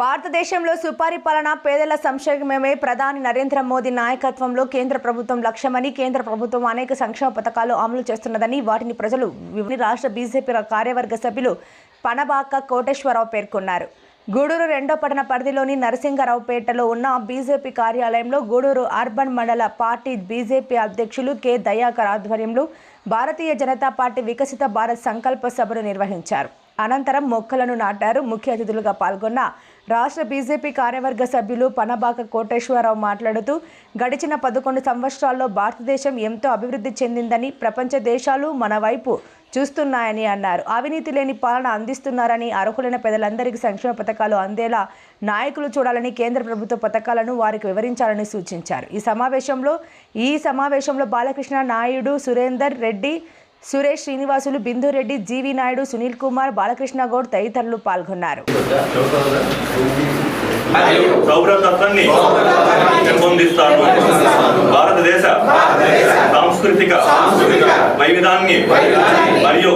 భారతదేశంలో సుపరిపాలన పేదల సంక్షేమమే ప్రధాని నరేంద్ర మోదీ నాయకత్వంలో కేంద్ర ప్రభుత్వం లక్ష్యమని కేంద్ర ప్రభుత్వం అనేక సంక్షేమ పథకాలు అమలు చేస్తున్నదని వాటిని ప్రజలు రాష్ట్ర బీజేపీ కార్యవర్గ సభ్యులు పనబాక కోటేశ్వరరావు పేర్కొన్నారు. గూడూరు రెండో పట్టణ పరిధిలోని నరసింగరావుపేటలో ఉన్న బీజేపీ కార్యాలయంలో గూడూరు అర్బన్ మండల పార్టీ బీజేపీ అధ్యక్షులు కె. దయాకర్ ఆధ్వర్యంలో భారతీయ జనతా పార్టీ వికసిత భారత్ సంకల్ప సభను నిర్వహించారు. అనంతరం మొక్కలను నాటారు. ముఖ్య అతిథులుగా పాల్గొన్న రాష్ట్ర బీజేపీ కార్యవర్గ సభ్యులు పనబాక కోటేశ్వరరావు మాట్లాడుతూ గడిచిన పదకొండు సంవత్సరాల్లో భారతదేశం ఎంతో అభివృద్ధి చెందిందని ప్రపంచ దేశాలు మన వైపు చూస్తున్నాయని అన్నారు. అవినీతి లేని పాలన అందిస్తున్నారని అర్హులైన పేదలందరికీ సంక్షేమ పథకాలు అందేలా నాయకులు చూడాలని కేంద్ర ప్రభుత్వ పథకాలను వారికి వివరించాలని సూచించారు. ఈ సమావేశంలో ఈ సమావేశంలో బాలకృష్ణ నాయుడు సురేందర్ రెడ్డి సురేష్ శ్రీనివాసులు బిందురెడ్డి జీవి నాయుడు సునీల్ కుమార్ బాలకృష్ణ గౌడ్ తదితరులు పాల్గొన్నారు. భారతదేశ సాంస్కృతిక వైవిధాన్ని మరియు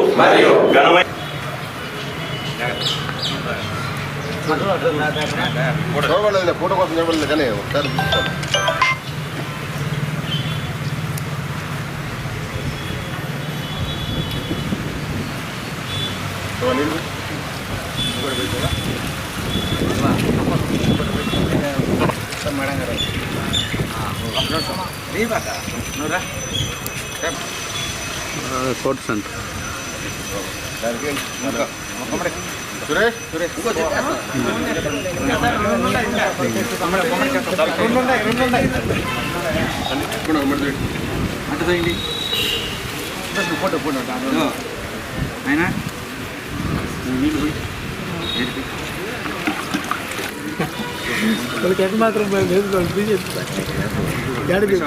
ఘనమైన చూడలేదు ఫోటో కోసం చూడలేదు కానీ ఒకసారి చూస్తాను నీళ్ళు ఫోర్త్ సెంటర్ దానికి ఇంకా సురేష్ సురేష్ అంటే తగ్గింది ఫోటో ఫోటో అయినా నీళ్ళు పోయి వాళ్ళకి ఎంత మాత్రం వేసుకోవాలి బీజేపీ ఎక్కడికి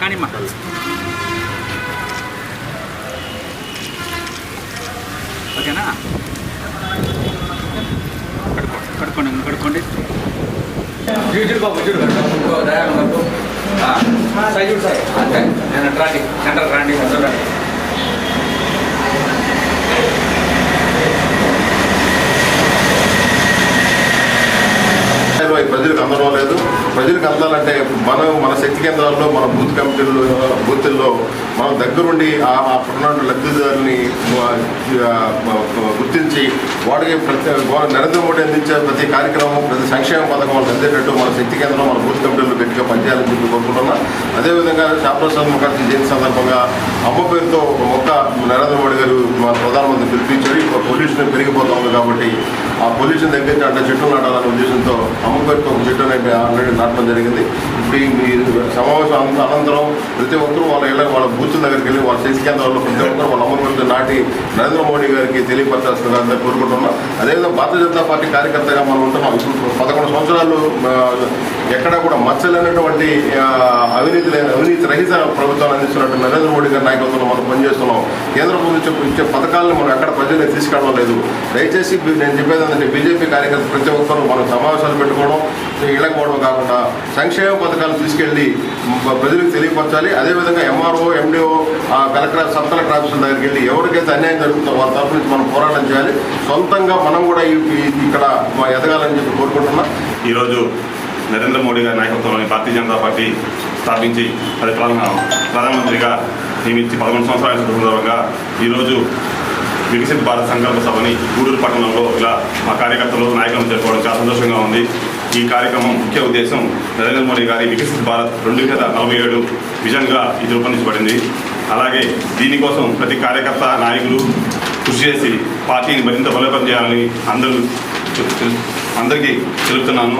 కానీమ్మా ఓకేనా కడుక్కోండి కడుక్కోండి నేను రాండి సెంటర్ రాండి ప్రజలకు అందడం లేదు. ప్రజలకు అందాలంటే మనం మన శక్తి కేంద్రాల్లో మన బూత్ కమిటీల్లో బూతుల్లో మనం దగ్గరుండి ఆ ఆ లబ్ధిదారుని గుర్తించి వాడికి ప్రతి నరేంద్ర మోడీ అందించే ప్రతి కార్యక్రమం ప్రతి సంక్షేమ పథకం వాళ్ళు అందేటట్టు మన శక్తి కేంద్రం మన బూత్ కమిటీల్లో గట్టిగా పనిచేయాలని చెప్పి కోరుకుంటున్నాం. అదేవిధంగా శ్యామప్రసాద్ ముఖర్జీ జయంతి సందర్భంగా అమ్మ పేరుతో ఒక మొక్క నరేంద్ర మోడీ గారు మన ప్రధానమంత్రి పిలిపించారు. ఇప్పుడు పొల్యూషన్ పెరిగిపోతుంది కాబట్టి ఆ పొల్యూషన్ దగ్గర అంటే చెట్లు నాటాలనే ఉద్దేశంతో అమ్మ పేరుతో ఒక చెట్టు అనేది ఆల్రెడీ నాటడం జరిగింది. ఇప్పుడు ఈ సమావేశం అనంతరం ప్రతి ఒక్కరూ వాళ్ళ ఇళ్ళ వాళ్ళ బూత్ దగ్గరికి వెళ్ళి వాళ్ళ శక్తి కేంద్రాల్లో ప్రతి ఒక్కరు వాళ్ళ అమ్మ పేరుతో నాటి నరేంద్ర మోడీ గారికి తెలియపరచాల్సిందని కోరుకుంటున్నాం. అదేవిధంగా భారతీయ జనతా పార్టీ కార్యకర్తగా మనం ఉంటున్నాం. ఇప్పుడు పదకొండు సంవత్సరాలు ఎక్కడా కూడా మచ్చలేనటువంటి అవినీతి అవినీతి రహిత ప్రభుత్వాన్ని అందిస్తున్నట్టు నరేంద్ర మోడీ గారి నాయకత్వంలో మనం పనిచేస్తున్నాం. కేంద్ర ప్రభుత్వం ఇచ్చే పథకాలను మనం ఎక్కడ ప్రజలకు తీసుకెళ్ళడం లేదు. దయచేసి నేను చెప్పేది ఏంటంటే బీజేపీ కార్యకర్త ప్రతి ఒక్కరు మనం సమావేశాలు పెట్టుకోవడం ఇళ్ళకపోవడం కాకుండా సంక్షేమ పథకాలు తీసుకెళ్ళి ప్రజలకు తెలియపరచాలి. అదేవిధంగా MRO MDO collector sub collector ఆఫీసుల దగ్గరికి వెళ్ళి ఎవరికైతే అన్యాయం జరుగుతుందో వారి తరఫు నుంచి మనం పోరాటం చేయాలి. సొంతంగా మనం కూడా ఇక్కడ ఎదగాలని చెప్పి కోరుకుంటున్నాం. ఈరోజు నరేంద్ర మోడీ గారి నాయకత్వంలోని భారతీయ జనతా పార్టీ స్థాపించి అది ప్రధాన ప్రధానమంత్రిగా నియమించి పదకొండు సంవత్సరాల సందర్భంగా ఈరోజు వికసిత భారత్ సంకల్ప సభని గూడూరు పట్టణంలో ఇలా మా కార్యకర్తలు నాయకులను చేరుకోవడం చాలా సంతోషంగా ఉంది. ఈ కార్యక్రమం ముఖ్య ఉద్దేశం నరేంద్ర మోడీ గారి వికసిత భారత్ రెండు వేల నలభై ఏడు విజన్గా ఇది రూపొందించబడింది. అలాగే దీనికోసం ప్రతి కార్యకర్త నాయకులు కృషి చేసి పార్టీని మరింత బలోపేతం చేయాలని అందరూ అందరికీ తెలుపుతున్నాను